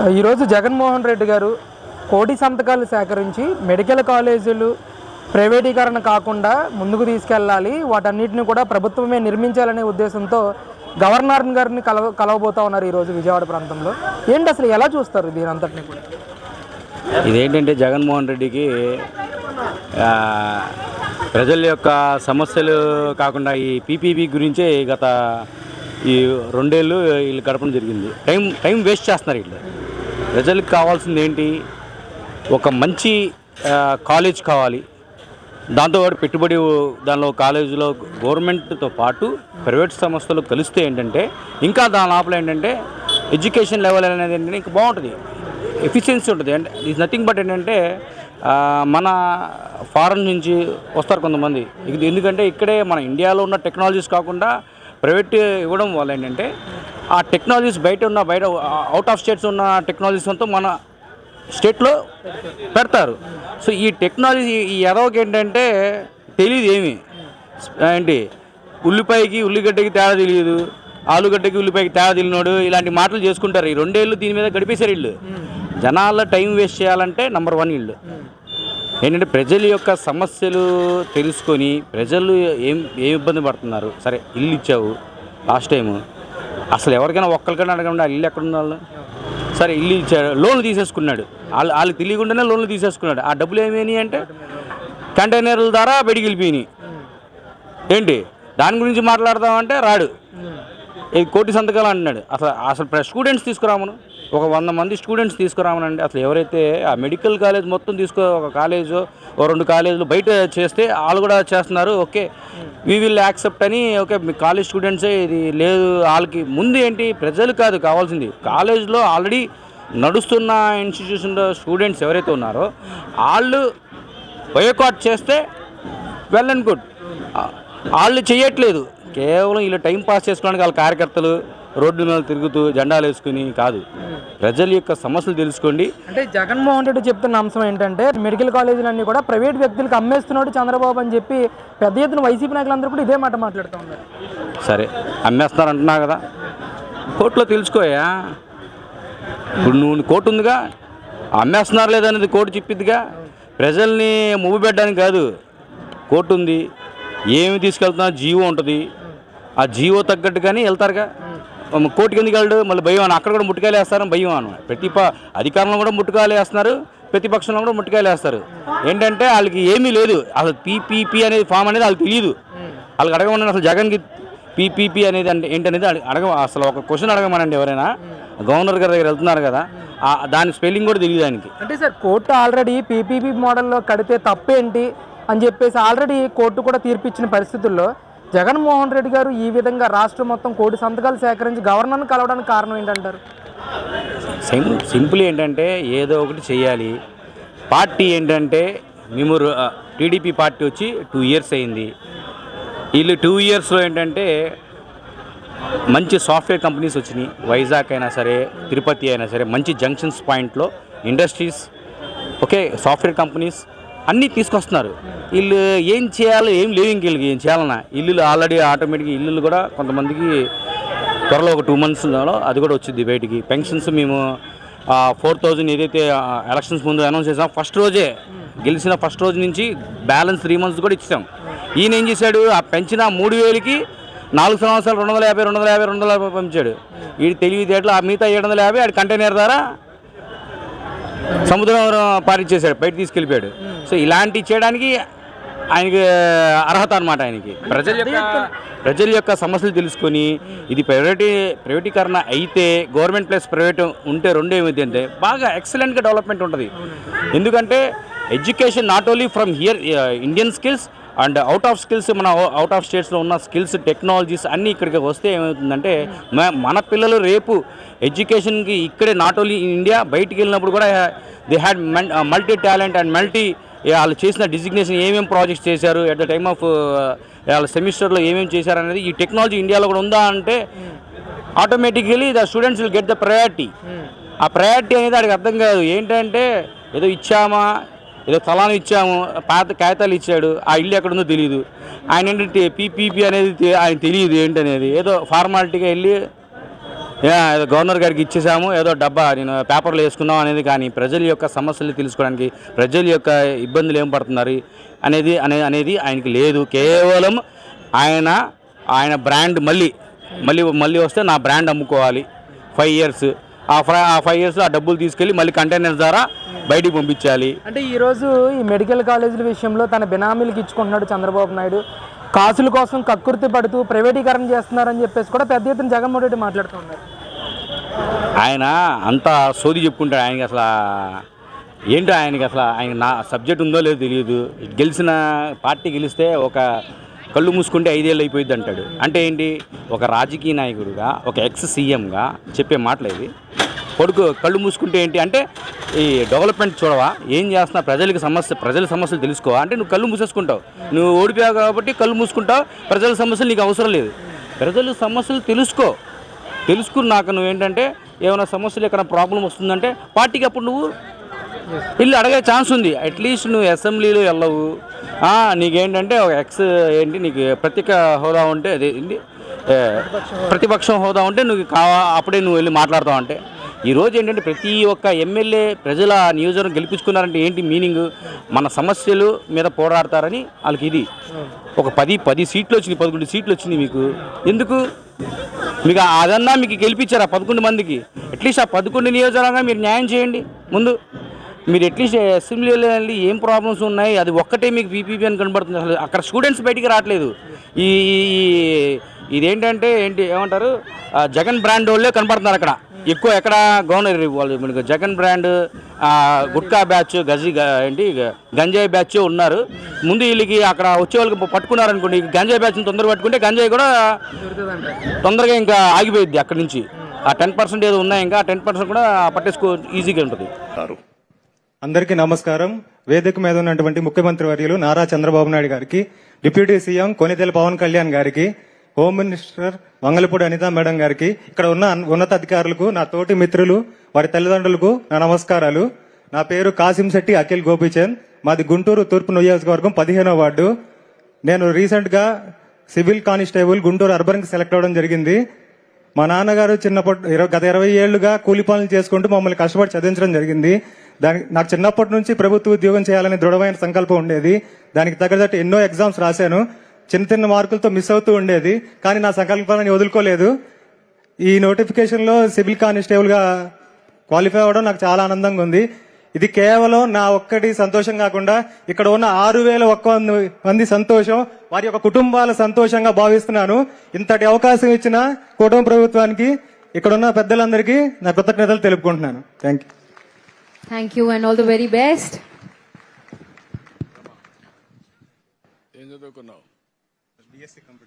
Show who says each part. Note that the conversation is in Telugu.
Speaker 1: ఈరోజు జగన్మోహన్ రెడ్డి గారు కోటి సంతకాలు సేకరించి మెడికల్ కాలేజీలు ప్రైవేటీకరణ కాకుండా ముందుకు తీసుకెళ్ళాలి. వాటన్నిటిని కూడా ప్రభుత్వమే నిర్మించాలనే ఉద్దేశంతో గవర్నర్ గారిని కలవ కలవబోతా ఉన్నారు ఈరోజు విజయవాడ ప్రాంతంలో. ఏంటి అసలు ఎలా చూస్తారు దీని అంతటిని కూడా?
Speaker 2: ఇదేంటంటే జగన్మోహన్ రెడ్డికి ప్రజల యొక్క సమస్యలు కాకుండా ఈ పీపీపీ గురించే గత ఈ రెండేళ్ళు వీళ్ళు గడపడం జరిగింది. టైం టైం వేస్ట్ చేస్తున్నారు వీళ్ళు. ప్రజలకు కావాల్సింది ఏంటి? ఒక మంచి కాలేజ్ కావాలి. దాంతోపాటు పెట్టుబడి దానిలో కాలేజీలో గవర్నమెంట్తో పాటు ప్రైవేట్ సంస్థలు కలిస్తే ఏంటంటే ఇంకా దాని లోపల ఏంటంటే ఎడ్యుకేషన్ లెవెల్ అనేది ఏంటంటే ఇంకా బాగుంటుంది. ఎఫిషియన్సీ ఉంటుంది. అంటే ఈజ్ నథింగ్ బట్ ఏంటంటే మన ఫారెన్ నుంచి వస్తారు కొంతమంది. ఇది ఎందుకంటే ఇక్కడే మన ఇండియాలో ఉన్న టెక్నాలజీస్ కాకుండా ప్రైవేట్ ఇవ్వడం వల్ల ఏంటంటే ఆ టెక్నాలజీస్ బయట ఉన్న బయట అవుట్ ఆఫ్ స్టేట్స్ ఉన్న టెక్నాలజీస్ అంతా మన స్టేట్లో పెడతారు. సో ఈ టెక్నాలజీ ఈ ఎదవకి ఏంటంటే తెలియదు ఏమి. ఏంటి? ఉల్లిపాయకి ఉల్లిగడ్డకి తేడా తెలియదు ఆలుగడ్డకి ఉల్లిపాయకి తేడా తెలియనోడు ఇలాంటి మాటలు చేసుకుంటారు. ఈ రెండేళ్ళు దీని మీద గడిపేశారు వీళ్ళు. జనాల టైం వేస్ట్ చేయాలంటే నెంబర్ వన్ వీళ్ళు. ఏంటంటే ప్రజల యొక్క సమస్యలు తెలుసుకొని ప్రజలు ఏం ఏం ఇబ్బంది పడుతున్నారు? సరే ఇల్లు ఇచ్చావు లాస్ట్ టైము అసలు ఎవరికైనా ఒక్కరికైనా అడగండి ఆ ఇల్లు ఎక్కడ ఉన్న వాళ్ళు సరే ఇల్లు ఇచ్చాడు లోన్లు తీసేసుకున్నాడు. వాళ్ళు వాళ్ళకి తెలియకుండానే లోన్లు తీసేసుకున్నాడు. ఆ డబ్బులు ఏమైనాయి అంటే కంటైనర్ల ద్వారా బయటికి వెళ్ళిపోయినాయి ఏంటి? దాని గురించి మాట్లాడదామంటే రాడు. కోటి సంతకాలు అంటున్నాడు. అసలు అసలు ప్ర- స్టూడెంట్స్ తీసుకురామను. ఒక వంద మంది స్టూడెంట్స్ తీసుకురామనండి. అసలు ఎవరైతే ఆ మెడికల్ కాలేజ్ మొత్తం తీసుకో ఒక కాలేజ్ ఓ రెండు కాలేజీలు బయట చేస్తే వాళ్ళు కూడా చేస్తున్నారు. ఓకే వీ విల్ యాక్సెప్ట్ అని ఓకే మీ కాలేజ్ స్టూడెంట్సే ఇది లేదు. వాళ్ళకి ముందు ఏంటి ప్రజలు కాదు కావాల్సింది. కాలేజ్లో ఆల్రెడీ నడుస్తున్న ఇన్స్టిట్యూషన్లో స్టూడెంట్స్ ఎవరైతే ఉన్నారో వాళ్ళు బయోకాట్ చేస్తే వెల్ అండ్ గుడ్. వాళ్ళు చేయట్లేదు కేవలం వీళ్ళు టైం పాస్ చేసుకోవడానికి వాళ్ళ కార్యకర్తలు రోడ్డు మీద తిరుగుతూ జెండాలు వేసుకుని కాదు. ప్రజల యొక్క సమస్యలు తెలుసుకోండి.
Speaker 1: అంటే జగన్మోహన్ రెడ్డి చెప్తున్న అంశం ఏంటంటే మెడికల్ కాలేజీలన్నీ కూడా ప్రైవేట్ వ్యక్తులకు అమ్మేస్తున్నాడు చంద్రబాబు అని చెప్పి పెద్ద ఎత్తున వైసీపీ నాయకులందరూ కూడా ఇదే మాట మాట్లాడుతూ ఉన్నారు.
Speaker 2: సరే అమ్మేస్తున్నారు అంటున్నావు కదా. కోర్టులో తెలుసుకోయా? ఇప్పుడు నువ్వు కోర్టు ఉందిగా? అమ్మేస్తున్నారు లేదనేది కోర్టు చెప్పిద్దిగా? ప్రజల్ని మువ్వు పెట్టడానికి కాదు. కోర్టు ఉంది. ఏమి తీసుకెళ్తున్నా జీవో ఉంటుంది. ఆ జీవో తగ్గట్టుగానే వెళ్తారుగా. మ- కోర్టుకి ఎందుకు వెళ్ళడు? మళ్ళీ భయం అని అక్కడ కూడా ముట్టుకాయలు వేస్తారు భయం అను ప్రతి అధికారంలో కూడా ముట్టుకాయలు వేస్తున్నారు ప్రతిపక్షంలో కూడా ముట్టుకాయలు వేస్తారు. ఏంటంటే వాళ్ళకి ఏమీ లేదు. అసలు పీపీపీ అనేది ఫామ్ అనేది వాళ్ళకి తెలియదు వాళ్ళకి అడగమని అసలు జగన్కి పీపీపీ అనేది అంటే ఏంటనేది అడగ అసలు ఒక క్వశ్చన్ అడగమనండి ఎవరైనా. గవర్నర్ గారి దగ్గర వెళ్తున్నారు కదా. దాని స్పెల్లింగ్ కూడా తెలియదు దానికి
Speaker 1: అంటే సార్ కోర్టు ఆల్రెడీ పీపీపీ మోడల్లో కడితే తప్పేంటి అని చెప్పేసి ఆల్రెడీ కోర్టు కూడా తీర్పిచ్చిన పరిస్థితుల్లో జగన్మోహన్ రెడ్డి గారు ఈ విధంగా రాష్ట్రం మొత్తం కోటి సంతకాలు సేకరించి గవర్నర్ను కలవడానికి కారణం ఏంటంటారు?
Speaker 2: సిం సింపుల్ ఏంటంటే ఏదో ఒకటి చేయాలి. పార్టీ ఏంటంటే మేము టీడీపీ పార్టీ వచ్చి టూ ఇయర్స్ అయింది. వీళ్ళు టూ ఇయర్స్లో ఏంటంటే మంచి సాఫ్ట్వేర్ కంపెనీస్ వచ్చినాయి. వైజాగ్ అయినా సరే తిరుపతి అయినా సరే మంచి జంక్షన్స్ పాయింట్లో ఇండస్ట్రీస్ ఓకే సాఫ్ట్వేర్ కంపెనీస్ అన్నీ తీసుకొస్తున్నారు. వీళ్ళు ఏం చేయాలో ఏం లేవు ఇంక వీళ్ళకి ఏం చేయాలన్నా. ఇల్లులు ఆల్రెడీ ఆటోమేటిక్గా ఇల్లులు కూడా కొంతమందికి త్వరలో ఒక టూ మంత్స్లో అది కూడా వచ్చింది బయటికి. పెన్షన్స్ మేము ఫోర్ థౌజండ్ ఏదైతే ఎలక్షన్స్ ముందు అనౌన్స్ చేసాం ఫస్ట్ రోజే గెలిచిన ఫస్ట్ రోజు నుంచి బ్యాలెన్స్ త్రీ మంత్స్ కూడా ఇచ్చాం. ఈయన ఏం చేశాడు? ఆ పెంచిన మూడు వేలకి నాలుగు సంవత్సరాలు రెండు వందల యాభై రెండు వందల యాభై రెండు వందల యాభై పంపించాడు. వీడి తెలివితేటలు ఆ మిగతా ఏడు వందల యాభై ఆడి కంటైనర్ ద్వారా సముద్రం పారించేశాడు బయట తీసుకెళ్ళిపోయాడు. సో ఇలాంటి చేయడానికి ఆయనకి అర్హత అనమాట ఆయనకి. ప్రజల యొక్క ప్రజల యొక్క సమస్యలు తెలుసుకొని ఇది ప్రైవేటీ ప్రైవేటీకరణ అయితే గవర్నమెంట్ ప్లస్ ప్రైవేట్ ఉంటే రెండు ఏమైంది అంటే బాగా ఎక్సలెంట్గా డెవలప్మెంట్ ఉంటుంది. ఎందుకంటే education not only from here Indian skills and out of skills మన అవుట్ ఆఫ్ స్టేట్స్లో ఉన్న స్కిల్స్ టెక్నాలజీస్ అన్నీ ఇక్కడికి వస్తే ఏమవుతుందంటే మన పిల్లలు రేపు ఎడ్యుకేషన్కి ఇక్కడే నాట్ ఓన్లీ ఇండియా బయటికి వెళ్ళినప్పుడు కూడా they had multi talent and multi వాళ్ళు చేసిన డిజిగ్నేషన్ ఏమేమి ప్రాజెక్ట్స్ చేశారు ఎట్ ద టైమ్ ఆఫ్ వాళ్ళ సెమిస్టర్లో ఏమేమి చేశారు అనేది ఈ టెక్నాలజీ ఇండియాలో కూడా ఉందా అంటే automatically the students will get the priority ఆ ప్రయారిటీ అనేది వాడికి అర్థం కాదు. ఏంటంటే ఏదో ఇచ్చామా ఏదో స్థలాన్ని ఇచ్చాము పాత కాగితాలు ఇచ్చాడు ఆ ఇల్లు ఎక్కడుందో తెలియదు ఆయన ఏంటంటే పీపీపీ అనేది ఆయన తెలియదు ఏంటనేది. ఏదో ఫార్మాలిటీగా వెళ్ళి ఏదో గవర్నర్ గారికి ఇచ్చేసాము ఏదో డబ్బా నేను పేపర్లు వేసుకున్నాం అనేది కానీ ప్రజల యొక్క సమస్యలు తెలుసుకోవడానికి ప్రజల యొక్క ఇబ్బందులు ఏం పడుతున్నారు అనేది అనే అనేది ఆయనకి లేదు. కేవలం ఆయన ఆయన బ్రాండ్ మళ్ళీ మళ్ళీ మళ్ళీ వస్తే నా బ్రాండ్ అమ్ముకోవాలి. ఫైవ్ ఇయర్స్ ఆ ఫైవ్ ఆ ఫైవ్ ఇయర్స్ ఆ డబ్బులు తీసుకెళ్ళి మళ్ళీ కంటైనర్ ద్వారా బయటికి పంపించాలి.
Speaker 1: అంటే ఈరోజు ఈ మెడికల్ కాలేజీల విషయంలో తన బినామీలకు ఇచ్చుకుంటున్నాడు చంద్రబాబు నాయుడు. కాసుల కోసం కక్కుర్తి పడుతూ ప్రైవేటీకరణ చేస్తున్నారని చెప్పేసి కూడా పెద్ద ఎత్తున జగన్మోహన్ రెడ్డి మాట్లాడుతూ ఉన్నారు.
Speaker 2: ఆయన అంత సోది చెప్పుకుంటాడు. ఆయనకి అసలు ఏంటో ఆయనకి అసలు? ఆయన నా సబ్జెక్ట్ ఉందో లేదో తెలియదు. గెలిచిన పార్టీ గెలిస్తే ఒక కళ్ళు మూసుకుంటే ఐదేళ్ళు అయిపోయింది అంటాడు. అంటే ఏంటి? ఒక రాజకీయ నాయకుడిగా ఒక ఎక్స్ సీఎంగా చెప్పే మాటలు ఇది కొడుకు కళ్ళు మూసుకుంటే ఏంటి అంటే ఈ డెవలప్మెంట్ చూడవా? ఏం చేస్తున్నా? ప్రజలకి సమస్య ప్రజల సమస్యలు తెలుసుకోవా? అంటే నువ్వు కళ్ళు మూసేసుకుంటావు. నువ్వు ఓడిపోయావు కాబట్టి కళ్ళు మూసుకుంటావు. ప్రజల సమస్యలు నీకు అవసరం లేదు. ప్రజల సమస్యలు తెలుసుకో. తెలుసుకున్నాక నువ్వు ఏంటంటే ఏమైనా సమస్యలు ఎక్కడ ప్రాబ్లం వస్తుందంటే పార్టీకి అప్పుడు నువ్వు వెళ్ళి అడిగే ఛాన్స్ ఉంది. అట్లీస్ట్ నువ్వు అసెంబ్లీలో వెళ్ళవు. నీకేంటంటే ఒక ఎక్స్ ఏంటి? నీకు ప్రత్యేక హోదా ఉంటే అదే ఏంటి? ప్రతిపక్షం హోదా ఉంటే నువ్వు కావా? అప్పుడే నువ్వు వెళ్ళి మాట్లాడతావు అంటే. ఈరోజు ఏంటంటే ప్రతి ఒక్క ఎమ్మెల్యే ప్రజల నియోజకవర్గం గెలిపించుకున్నారంటే ఏంటి మీనింగ్? మన సమస్యలు మీద పోరాడతారని వాళ్ళకి ఇది. ఒక పది పది సీట్లు వచ్చింది పదకొండు సీట్లు వచ్చింది మీకు. ఎందుకు? మీకు అదన్నా మీకు గెలిపించారు ఆ పదకొండు మందికి. అట్లీస్ట్ ఆ పదకొండు నియోజకవర్గంగా మీరు న్యాయం చేయండి. ముందు మీరు అట్లీస్ట్ అసెంబ్లీలో వెళ్ళి ఏం ప్రాబ్లమ్స్ ఉన్నాయి? అది ఒక్కటే మీకు పీపీపీ అని కనబడుతుంది. అసలు అక్కడ స్టూడెంట్స్ బయటికి రావట్లేదు. ఈ- ఇదేంటంటే ఏంటి ఏమంటారు? జగన్ బ్రాండ్ వాళ్ళే కనబడుతున్నారు అక్కడ. ఎక్కువ ఎక్కడ గవర్నర్ వాళ్ళు. మనకు జగన్ బ్రాండ్ ఆ, గుట్కా బ్యాచ్ గజి ఏంటి గంజాయి బ్యాచ్ ఉన్నారు. ముందు వీళ్ళకి అక్కడ వచ్చే వాళ్ళకి పట్టుకున్నారనుకోండి గంజాయి బ్యాచ్ని తొందరగా పట్టుకుంటే గంజాయి కూడా తొందరగా ఇంకా ఆగిపోయింది అక్కడి నుంచి. ఆ టెన్ పర్సెంట్ ఏదో ఉన్నాయి ఇంకా టెన్ పర్సెంట్ కూడా పట్టేసుకో ఈజీగా ఉంటుంది.
Speaker 3: అందరికీ నమస్కారం. వేదిక మీద ఉన్నటువంటి ముఖ్యమంత్రి వర్యులు నారా చంద్రబాబు నాయుడు గారికి డిప్యూటీ సీఎం కొనిదెల పవన్ కళ్యాణ్ గారికి home minister Vangalapudi Anitha madam గారికి ఇక్కడ ఉన్న ఉన్నత అధికారులకు నా తోటి మిత్రులు వారి తల్లిదండ్రులకు నా నమస్కారాలు. నా పేరు కాసింశెట్టి అఖిల్ గోపీచంద్. మాది గుంటూరు తూర్పు నియోజకవర్గం పదిహేనో వార్డు. నేను రీసెంట్గా సివిల్ కానిస్టేబుల్ గుంటూరు అర్బన్కి సెలెక్ట్ అవ్వడం జరిగింది. మా నాన్నగారు చిన్నప్పటి గత ఇరవై ఏళ్ళుగా కూలి పనులు చేసుకుంటూ మమ్మల్ని కష్టపడి చదివించడం జరిగింది. దానికి నాకు చిన్నప్పటి నుంచి ప్రభుత్వ ఉద్యోగం చేయాలని దృఢమైన సంకల్పం ఉండేది. దానికి తగ్గట్టు ఎన్నో ఎగ్జామ్స్ రాశాను. చిన్న చిన్న మార్కులతో మిస్ అవుతూ ఉండేది. కానీ నా సంకల్పాన్ని వదులుకోలేదు. ఈ నోటిఫికేషన్లో సివిల్ కానిస్టేబుల్గా క్వాలిఫై అవ్వడం నాకు చాలా ఆనందంగా ఉంది. ఇది కేవలం నా ఒక్కటి సంతోషం కాకుండా ఇక్కడ ఉన్న ఆరు వేల ఒక్క మంది- సంతోషం వారి యొక్క కుటుంబాల సంతోషంగా భావిస్తున్నాను. ఇంతటి అవకాశం ఇచ్చిన కుటుంబ ప్రభుత్వానికి ఇక్కడ ఉన్న పెద్దలందరికీ నా కృతజ్ఞతలు తెలుపుకుంటున్నాను. Thank you
Speaker 4: Thank you and all the very best.
Speaker 5: ఏం చదువుకున్నావు? ese compromiso.